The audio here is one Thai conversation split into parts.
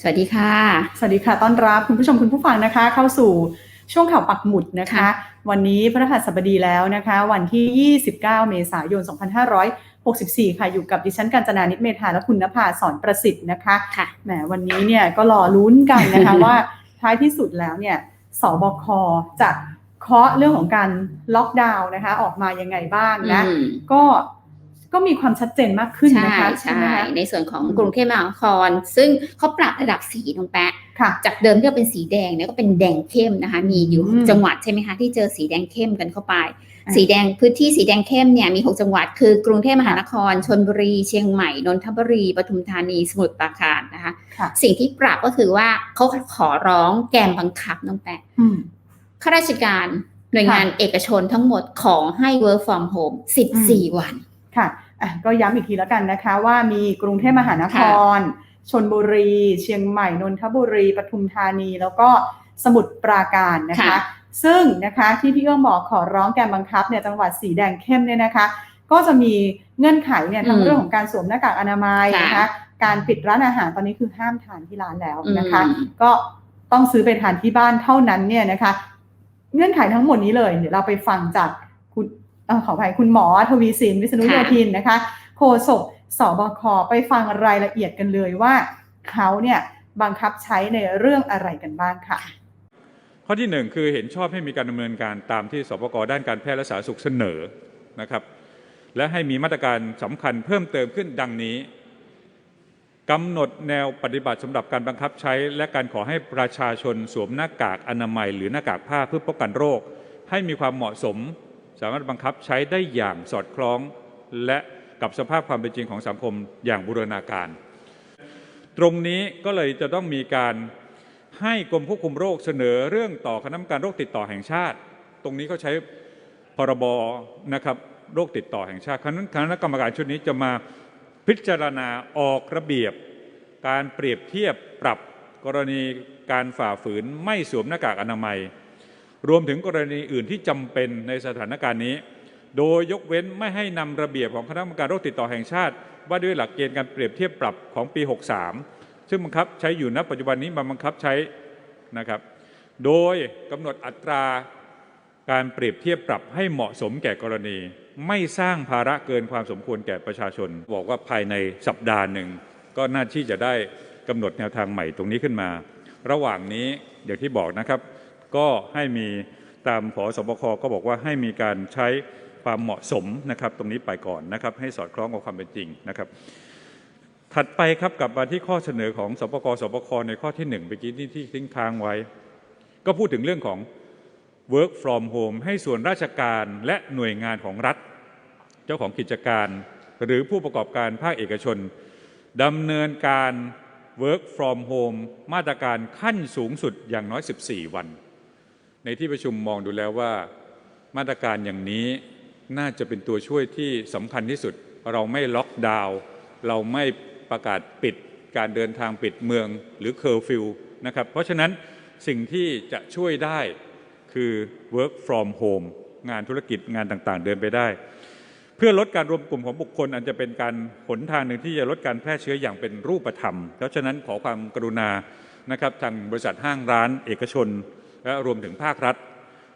สวัสดีค่ะ สวัสดีค่ะ ต้อนรับคุณผู้ชมคุณผู้ฟังนะคะ เข้าสู่ช่วงข่าวปักหมุดนะคะค่ะวันนี้พระรหัสบดีแล้วนะคะ วันที่ 29 เมษายน 2564 ค่ะ อยู่กับดิฉันกัญจนานิตเมธาและคุณนภาสอนประสิทธิ์นะคะค่ะแหมวันนี้เนี่ยก็รอลุ้นกันนะคะว่าท้ายที่สุดแล้วเนี่ยสบคจะเคาะเรื่องของการล็อกดาวน์นะคะ ออกมายังไงบ้างนะอืมก็ ก็มีความชัดเจนมากขึ้นใช่นะคะใช่ไหมคะในส่วนของอืมกรุงเทพมหานคร ซึ่งเขาปรับระดับสีลงแปะค่ะจากเดิมที่เราเป็นสีแดงเนี่ยก็เป็นแดงเข้มนะคะ มีอยู่อืมจังหวัดใช่ไหมคะที่เจอสีแดงเข้มกันเข้าไปอ่าสีแดงพื้นที่สีแดงเข้มเนี่ยมี 6 จังหวัด คือกรุงเทพมหานครชนบุรีเชียงใหม่นนทบุรีปทุมธานีสมุทรปราการนะคะค่ะสิ่งที่ปรับก็คือว่าเขาขอร้องแกมบังคับน้องแปะอืมข้าราชการหน่วยงานเอกชนทั้งหมดขอให้ work from home 14 วันค่ะอะ ก็ย้ำอีกทีแล้วกันนะคะว่ามีกรุงเทพมหานคร ชนบุรี เชียงใหม่ นนทบุรี ปทุมธานี แล้วก็สมุทรปราการนะคะค่ะซึ่งนะคะที่พี่เอื้องบอกขอร้องแกมบังคับเนี่ยจังหวัดสีแดงเข้มเนี่ยนะคะ ก็จะมีเงื่อนไขเนี่ยทั้งอืมเรื่องของการสวมหน้ากากอนามัยค่ะนะคะ การปิดร้านอาหารตอนนี้คือห้ามทานที่ร้านแล้วนะคะอืมก็ต้องซื้อไปทานที่บ้านเท่านั้นเนี่ยนะคะ เงื่อนไขทั้งหมดนี้เลยเดี๋ยวเราไปฟังจากคุณเอ่อ ขออภัยคุณหมอทวีสินวิษณุโยธินนะคะโฆษกสบคไปฟังรายละเอียดกันเลยว่าเขาเนี่ยบังคับใช้ในเรื่องอะไรกันบ้างค่ะ ข้อที่หนึ่งคือเห็นชอบให้มีการดำเนินการตามที่สปกด้านการแพทย์และสาธารณสุขเสนอนะครับและให้มีมาตรการสำคัญเพิ่มเติมขึ้นดังนี้กำหนดแนวปฏิบัติสำหรับการบังคับใช้ และการขอให้ประชาชนสวมหน้ากากอนามัย หรือหน้ากากผ้าเพื่อป้องกันโรค ให้มีความเหมาะสม สามารถบังคับใช้ได้อย่างสอดคล้อง และกับสภาพความเป็นจริงของสังคมอย่างบูรณาการ ตรงนี้ก็เลยจะต้องมีการให้กรมควบคุมโรคเสนอเรื่องต่อคณะกรรมการโรคติดต่อแห่งชาติ ตรงนี้เขาใช้พรบนะครับโรคติดต่อแห่งชาติคณะคณะกรรมการชุดนี้จะมาพิจารณาออกระเบียบ การเปรียบเทียบปรับกรณีการฝ่าฝืนไม่สวมหน้ากากอนามัย รวมถึงกรณีอื่นที่จำเป็นในสถานการณ์นี้ โดยยกเว้นไม่ให้นำระเบียบของคณะกรรมการโรคติดต่อแห่งชาติ ว่าด้วยหลักเกณฑ์การเปรียบเทียบปรับของปี 63 ซึ่งบังคับใช้อยู่ณปัจจุบันนี้มาบังคับใช้นะครับ โดยกำหนดอัตราการเปรียบเทียบปรับให้เหมาะสมแก่กรณี ไม่สร้างภาระเกินความสมควรแก่ประชาชน บอกว่าภายในสัปดาห์หนึ่ง ก็น่าที่จะได้กำหนดแนวทางใหม่ตรงนี้ขึ้นมา ระหว่างนี้อย่างที่บอกนะครับ ก็ให้มีตามผอสบคก็บอกว่าให้มีการใช้ความเหมาะสมนะครับตรงนี้ไปก่อนนะครับให้สอดคล้องกับความเป็นจริงนะครับ ถัดไปครับกลับมาที่ข้อเสนอของสปกสบคในข้อที่หนึ่งเมื่อกี้ที่ที่ทิ้งค้างไว้ ก็พูดถึงเรื่องของ work from home ให้ส่วนราชการและหน่วยงานของรัฐ เจ้าของกิจการ หรือผู้ประกอบการภาคเอกชนดำเนินการ work from home มาตรการขั้นสูงสุดอย่างน้อย 14 วัน ในที่ประชุมมองดูแล้วว่ามาตรการอย่างนี้น่าจะเป็นตัวช่วยที่สำคัญที่สุด เราไม่ล็อกดาวน์เราไม่ประกาศปิดการเดินทางปิดเมืองหรือเคอร์ฟิวนะครับ เพราะฉะนั้นสิ่งที่จะช่วยได้คือ work from home งานธุรกิจงานต่างๆ เดินไปได้ เพื่อลดการรวมกลุ่มของบุคคล อันจะเป็นการหนทางหนึ่งที่จะลดการแพร่เชื้ออย่างเป็นรูปธรรม เพราะฉะนั้นขอความกรุณานะครับทางบริษัทห้างร้านเอกชน และรวมถึงภาครัฐ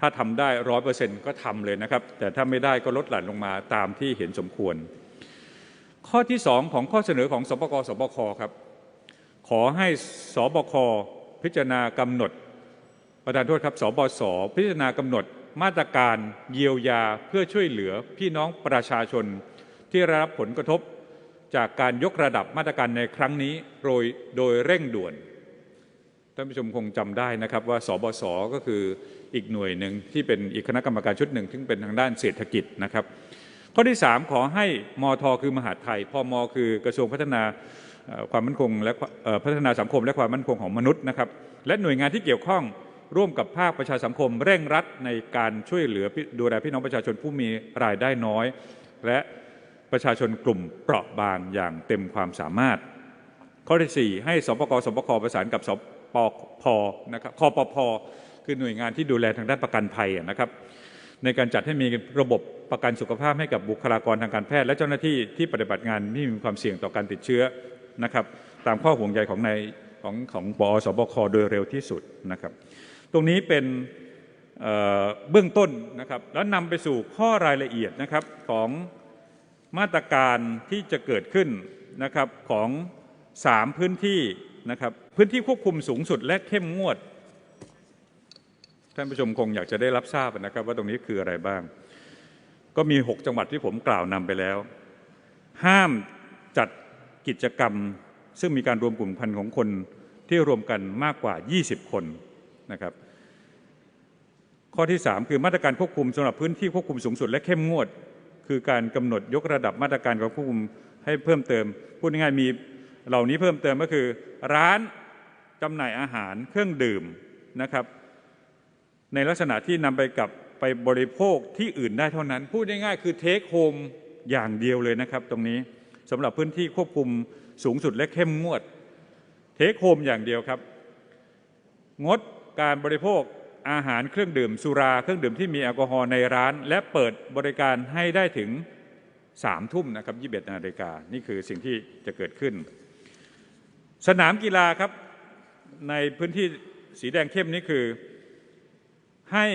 ถ้าทำได้ร้อยเปอร์เซ็นต์ก็ทำเลยนะครับ แต่ถ้าไม่ได้ก็ลดหลั่นลงมาตามที่เห็นสมควร ข้อที่สองของข้อเสนอของสปกสบคครับ ขอให้สบคพิจารณากำหนด ประธานโทษครับสบสพิจารณากำหนดมาตรการเยียวยาเพื่อช่วยเหลือพี่น้องประชาชน ที่ได้รับผลกระทบจากการยกระดับมาตรการในครั้งนี้โดยโดยเร่งด่วน ท่านผู้ชมคงจำได้นะครับว่าสบสก็คืออีกหน่วยหนึ่งที่เป็นอีกคณะกรรมการชุดหนึ่งที่เป็นทางด้านเศรษฐกิจนะครับ ข้อที่ 3 ขอให้มทคือมหาดไทยพมคือกระทรวงพัฒนาความมั่นคงและพัฒนาสังคมและความมั่นคงของมนุษย์นะครับ และหน่วยงานที่เกี่ยวข้องร่วมกับภาคประชาสังคม เร่งรัดในการช่วยเหลือดูแลพี่น้องประชาชนผู้มีรายได้น้อย และประชาชนกลุ่มเปราะบางอย่างเต็มความสามารถ ข้อที่ 4 ให้สปกสปคประสานกับ สปพนะครับคอปพคือหน่วยงานที่ดูแลทางด้านประกันภัยนะครับในการจัดให้มีระบบประกันสุขภาพให้กับบุคลากรทางการแพทย์ และเจ้าหน้าที่ที่ปฏิบัติงานที่มีความเสี่ยงต่อการติดเชื้อนะครับตามข้อห่วงใยของในของของปอสบคโดยเร็วที่สุดนะครับ ตรงนี้เป็นเเบื้องต้นนะครับแล้วนำไปสู่ข้อรายละเอียดนะครับของมาตรการที่จะเกิดขึ้นนะครับของ 3 พื้นที่ นะครับพื้นที่ควบคุมสูงสุดและเข้มงวด ท่านผู้ชมคงอยากจะได้รับทราบนะครับ ว่าตรงนี้คืออะไรบ้าง ก็มี 6 จังหวัดที่ผมกล่าวนำไปแล้ว ห้ามจัดกิจกรรม ซึ่งมีการรวมกลุ่มพันของคนที่รวมกันมากกว่า 20 คนนะครับข้อที่ 3 คือมาตรการควบคุมสำหรับพื้นที่ควบคุมสูงสุดและเข้มงวด คือการกำหนดยกระดับมาตรการการควบคุมให้เพิ่มเติมพูดง่ายๆมี เหล่านี้เพิ่มเติมก็คือ ร้านจำหน่ายอาหารเครื่องดื่มนะครับ ในลักษณะที่นำไปกับไปบริโภคที่อื่นได้เท่านั้น พูดง่ายๆคือเทคโฮมอย่างเดียวเลยนะครับ ตรงนี้สำหรับพื้นที่ควบคุมสูงสุดและเข้มงวดเทคโฮมอย่างเดียวครับ งดการบริโภคอาหารเครื่องดื่ม สุราเครื่องดื่มที่มีแอลกอฮอล์ในร้าน และเปิดบริการให้ได้ถึงสามทุ่มนะครับยี่สิบนาฬิกานี่คือสิ่งที่จะเกิดขึ้น สนามกีฬาครับในพื้นที่สีแดงเข้มนี่คือ ให้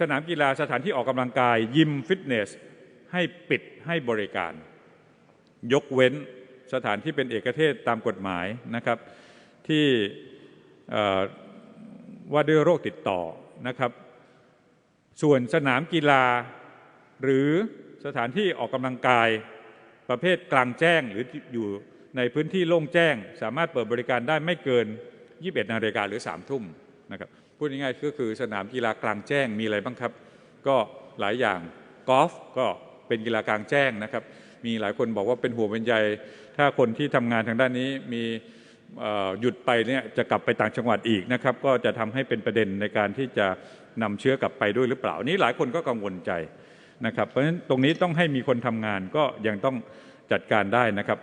สนามกีฬาสถานที่ออกกำลังกาย ยิมฟิตเนส ให้ปิดให้บริการ ยกเว้นสถานที่เป็นเอกเทศตามกฎหมายนะครับ ที่ว่าด้วยโรคติดต่อนะครับ ส่วนสนามกีฬา หรือสถานที่ออกกำลังกายประเภทกลางแจ้งหรืออยู่ ในพื้นที่โล่งแจ้ง สามารถเปิดบริการได้ไม่เกิน 21 นาฬิกาหรือ 3 ทุ่มนะครับพูดง่ายๆก็คือสนามกีฬากลางแจ้งมีอะไรบ้างครับ ก็หลายอย่างกอล์ฟก็เป็นกีฬากลางแจ้งนะครับ มีหลายคนบอกว่าเป็นห่วเป็นใยถ้าคนที่ทำงานทางด้านนี้มีหยุดไปเนี่ยจะกลับไปต่างจังหวัดอีกนะครับ ก็จะทำให้เป็นประเด็นในการที่จะนำเชื้อกลับไปด้วยหรือเปล่านี้หลายคนก็กังวลใจนะครับ เพราะฉะนั้นตรงนี้ต้องให้มีคนทำงานก็ยังต้องจัดการได้นะครับ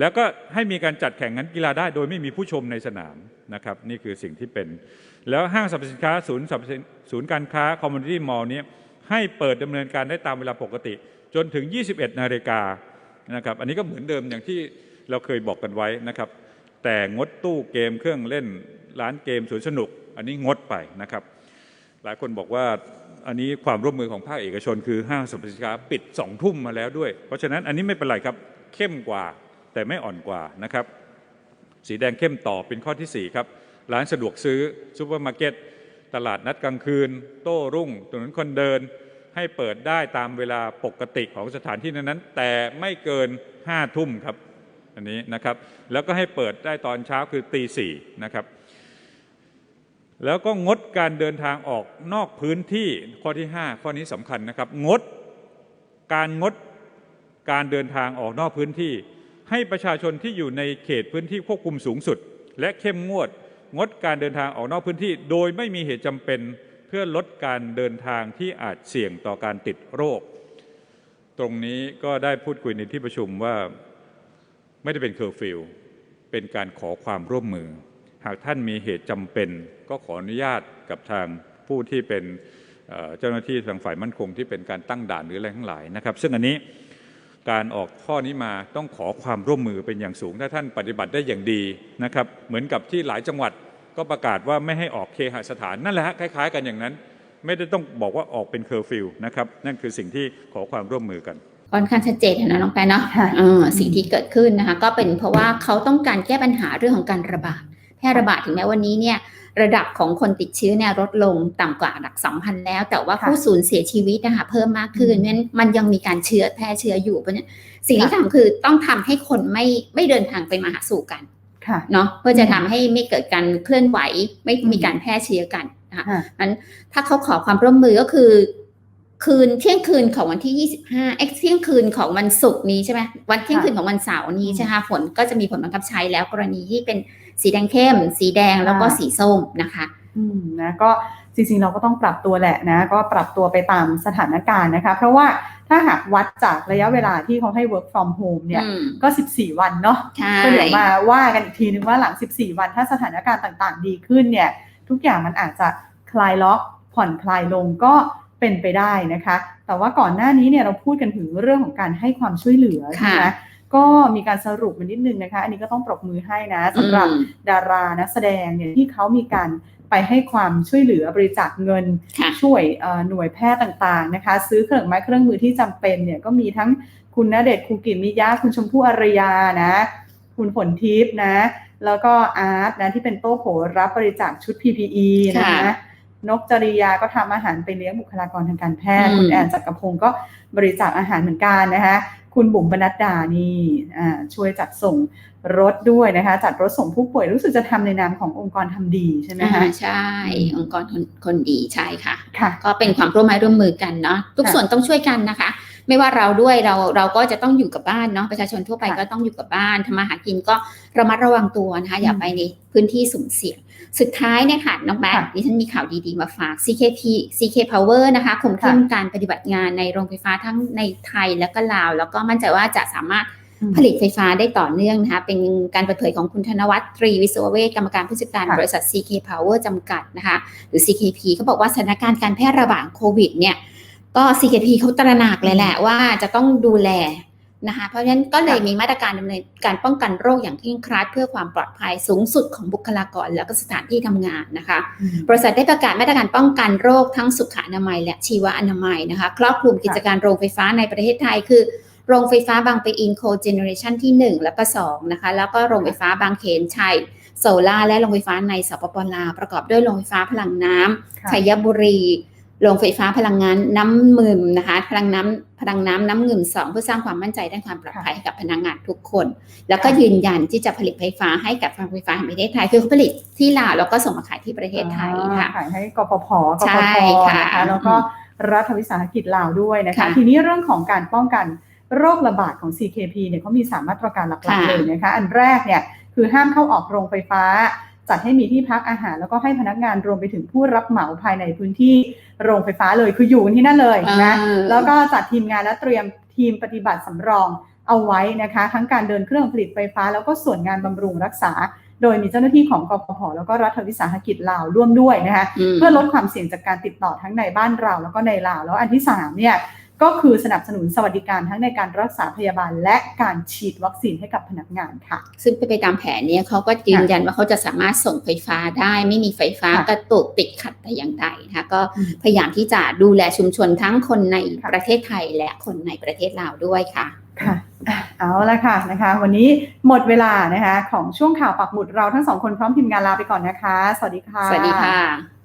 แล้วก็ให้มีการจัดแข่งขันกีฬาได้ โดยไม่มีผู้ชมในสนามนะครับนี่คือสิ่งที่เป็น แล้วห้างสรรพสินค้าศูนย์สรรพศูนย์การค้าคอมมูนิตี้มอลล์นี้ให้เปิดดำเนินการได้ตามเวลาปกติ จนถึง 21 นาฬิกานะครับอันนี้ก็เหมือนเดิมอย่างที่เราเคยบอกกันไว้นะครับ แต่งดตู้เกมเครื่องเล่นร้านเกมสวนสนุก อันนี้งดไปนะครับ หลายคนบอกว่าอันนี้ความร่วมมือของภาคเอกชน คือห้างสรรพสินค้าปิดสองทุ่มมาแล้วด้วย เพราะฉะนั้นอันนี้ไม่เป็นไรครับเข้มกว่า แต่ไม่อ่อนกว่านะครับ สีแดงเข้มต่อเป็นข้อที่ 4 ครับ ร้านสะดวกซื้อซูเปอร์มาร์เก็ตตลาดนัดกลางคืน โต้รุ่งถนนคนเดิน ให้เปิดได้ตามเวลาปกติของสถานที่นั้นๆแต่ไม่เกิน5ทุ่มครับอันนี้นะครับ แล้วก็ให้เปิดได้ตอนเช้าคือตีสี่นะครับ แล้วก็งดการเดินทางออกนอกพื้นที่ข้อที่ 5 ข้อนี้สำคัญนะครับ งดการงดการเดินทางออกนอกพื้นที่ ให้ประชาชนที่อยู่ในเขตพื้นที่ควบคุมสูงสุด และเข้มงวด งดการเดินทางออกนอกพื้นที่ โดยไม่มีเหตุจำเป็นเพื่อลดการเดินทางที่อาจเสี่ยงต่อการติดโรค ตรงนี้ก็ได้พูดคุยในที่ประชุมว่าไม่ได้เป็นเคอร์ฟิวเป็นการขอความร่วมมือ หากท่านมีเหตุจำเป็น ก็ขออนุญาตกับทางผู้ที่เป็นเอ่อเจ้าหน้าที่ทางฝ่ายมั่นคงที่เป็นการตั้งด่านหรืออะไรทั้งหลายนะครับ ซึ่งอันนี้ การออกข้อนี้มาต้องขอความร่วมมือเป็นอย่างสูง ถ้าท่านปฏิบัติได้อย่างดีนะครับ เหมือนกับที่หลายจังหวัดก็ประกาศว่าไม่ให้ออกเคหสถานนั่นแหละฮะคล้าย ๆ กันอย่างนั้น ไม่ได้ต้องบอกว่าออกเป็นเคอร์ฟิวนะครับนั่นคือสิ่งที่ขอความร่วมมือกันค่อนข้างชัดเจนนะน้องแปนเนาะสิ่งที่เกิดขึ้นนะคะ ก็เป็นเพราะว่าเขาต้องการแก้ปัญหาเรื่องของการระบาด แพร่ระบาดถึงแม้วันนี้เนี่ยระดับของคนติดเชื้อเนี่ยลดลงต่ำกว่าหลัก 2,000 แล้ว แต่ว่าค่ะผู้สูญเสียชีวิตนะคะเพิ่มมากขึ้นอืมนั้นมันยังมีการเชื้อแพร่เชื้ออยู่เพราะฉะนั้นสิ่งที่ค่ะทำคือต้องทำให้คนไม่ไม่เดินทางไปมาหาสู่กันค่ะเนาะเพื่อจะทำให้ไม่เกิดการเคลื่อนไหวไม่อืมมีการแพร่เชื้อกันนะคะค่ะนั้นถ้าเขาขอความร่วมมือก็คือ คืนเที่ยงคืนของวันที่ 25เอ็กเที่ยงคืนของวันศุกร์นี้ใช่ไหมวันเที่ยงคืนของวันเสาร์นี้อืมใช่ไหมคะฝนก็จะมีผลบังคับใช้แล้วกรณีที่เป็น สีแดงเข้ม สีแดงแล้วก็ค่ะสีส้มนะคะอืมนะก็จริงๆเราก็ต้องปรับตัวแหละนะ ก็ปรับตัวไปตามสถานการณ์นะคะ เพราะว่าถ้าหากวัดจากระยะเวลาที่เขาให้ work from home เนี่ยอืมก็ 14 วันเนาะใช่ก็เดี๋ยวมาว่ากันอีกทีนึงว่าหลัง 14 วันถ้าสถานการณ์ต่างๆ ดีขึ้นเนี่ย ทุกอย่างมันอาจจะคลายล็อกผ่อนคลายลงก็เป็นไปได้นะคะ แต่ว่าก่อนหน้านี้เนี่ยเราพูดกันถึงเรื่องของการให้ความช่วยเหลือใช่ไหม ก็มีการสรุปมานิดนึงนะคะ อันนี้ก็ต้องปรบมือให้นะสำหรับอืมดารานักแสดงเนี่ยที่เขามีการไปให้ความช่วยเหลือบริจาคเงินค่ะช่วยเอ่อหน่วยแพทย์ต่างๆนะคะ ซื้อเครื่องไม้เครื่องมือที่จำเป็นเนี่ยก็มีทั้งคุณณเดชน์คูกิมิยะคุณชมพู่อารยานะ คุณฝนทิพย์นะ แล้วก็อาร์ตนะที่เป็นโต้โผรับบริจาคชุด PPE นะคะค่ะนกจริยาก็ทำอาหารไปเลี้ยงบุคลากรทางการแพทย์อืมคุณแอนจักรพงศ์ก็บริจาคอาหารเหมือนกันนะคะ คุณบุ๋มบรรณดดานี่อ่าช่วยจัดส่งรถด้วยนะคะ จัดรถส่งผู้ป่วยรู้สึกจะทำในนามขององค์กรทำดีใช่ไหมอ่าคะใช่ องค์กรคนคนดีใช่ค่ะค่ะ ก็เป็นความร่วมไม้ร่วมมือกันเนาะทุกค่ะส่วนต้องช่วยกันนะคะ ไม่ว่าเราด้วยเราเราก็จะต้องอยู่กับบ้านเนาะประชาชนทั่วไปค่ะก็ต้องอยู่กับบ้านทำมาหากินก็ระมัดระวังตัวนะคะอย่าอืมไปในพื้นที่สุ่มเสี่ยง สุดท้ายเนี่ยค่ะน้องแบ๊กค่ะดิฉันมีข่าวดีๆมาฝาก CKP CK Power นะคะคุมเข้มการปฏิบัติงานในโรงไฟฟ้าทั้งในไทยและก็ลาว แล้วก็มั่นใจว่าจะสามารถอืมผลิตไฟฟ้าได้ต่อเนื่องนะคะเป็นการเปิดเผยของคุณธนวัฒน์ตรีวิศวเวชกรรมการผู้จัดการค่ะบริษัท CK Power จำกัดนะคะหรือ CKP เขาบอกว่าสถานการณ์การแพร่ระบาดโควิดเนี่ยก็ CKP เขาตระหนักเลยแหละว่าจะต้องดูแล นะคะเพราะฉะนั้นก็เลยค่ะมีมาตรการดำเนินการป้องกันโรคอย่างเคร่งครัดเพื่อความปลอดภัยสูงสุดของบุคลากรแล้วก็สถานที่ทำงานนะคะอืมบริษัทได้ประกาศมาตรการป้องกันโรคทั้งสุขอนามัย และชีวอนามัยนะคะครอบคลุมกิจการโรงไฟฟ้าในประเทศไทยคือ โรงไฟฟ้าบางปะอินโคเจเนอเรชันที่ 1 และก็2นะคะแล้วก็โรงไฟฟ้าบางเขนชัยโซล่าและโรงไฟฟ้าในสปปลาวประกอบด้วยโรงไฟฟ้าพลังน้ำค่ะชัยบุรี โรงไฟฟ้าพลังงานน้ำมึมนะคะ พลังน้ำพลังน้ำน้ำงึมสองเพื่อสร้างความมั่นใจด้านความปลอดภัยให้กับพนักงานทุกคน แล้วก็ค่ะยืนยันที่จะผลิตไฟฟ้าให้กับโรงไฟฟ้าแห่งประเทศไทย คือเขาผลิตที่ลาวแล้วก็ส่งมาขายที่ประเทศไทยค่ะอ่าขายให้กปพกใช่ปพค่ะนะคะแล้วก็รัฐวิสาหกิจลาวด้วยนะคะค่ะทีนี้เรื่องของการป้องกันโรคระบาดของ CKP เนี่ยเขามีสามมาตรการหลักค่ะๆเลยนะคะ อันแรกเนี่ยคือห้ามเข้าออกโรงไฟฟ้า จัดให้มีที่พักอาหารแล้วก็ให้พนักงานรวมไปถึงผู้รับเหมาภายในพื้นที่โรงไฟฟ้าเลยคืออยู่กันที่นั่นเลยนะเออแล้วก็จัดทีมงานและเตรียมทีมปฏิบัติสำรองเอาไว้นะคะ ทั้งการเดินเครื่องผลิตไฟฟ้า แล้วก็ส่วนงานบำรุงรักษา โดยมีเจ้าหน้าที่ของกฟผแล้วก็รัฐวิสาหกิจลาวร่วมด้วยนะคะมเพื่อลดความเสี่ยงจากการติดต่อทั้งในบ้านเราแล้วก็ในลาวแล้วอันที่3เนี่ย ก็คือสนับสนุนสวัสดิการทั้งในการรักษาพยาบาล และการฉีดวัคซีนให้กับพนักงานค่ะ ซึ่งเป็นไปตามแผนเนี่ยเขาก็ยืนยันว่าเขาจะสามารถส่งไฟฟ้าได้ ไม่มีไฟฟ้าค่ะกระตุกติดขัดแต่อย่างใดนะคะก็อืมพยายามที่จะดูแลชุมชนทั้งคนในค่ะประเทศไทยและคนในประเทศลาวด้วยค่ะค่ะอะเอาละค่ะนะคะ วันนี้หมดเวลานะคะ ของช่วงข่าวปักหมุดเราทั้งสองคนพร้อมทีมงานลาไปก่อนนะคะ สวัสดีค่ะ สวัสดีค่ะ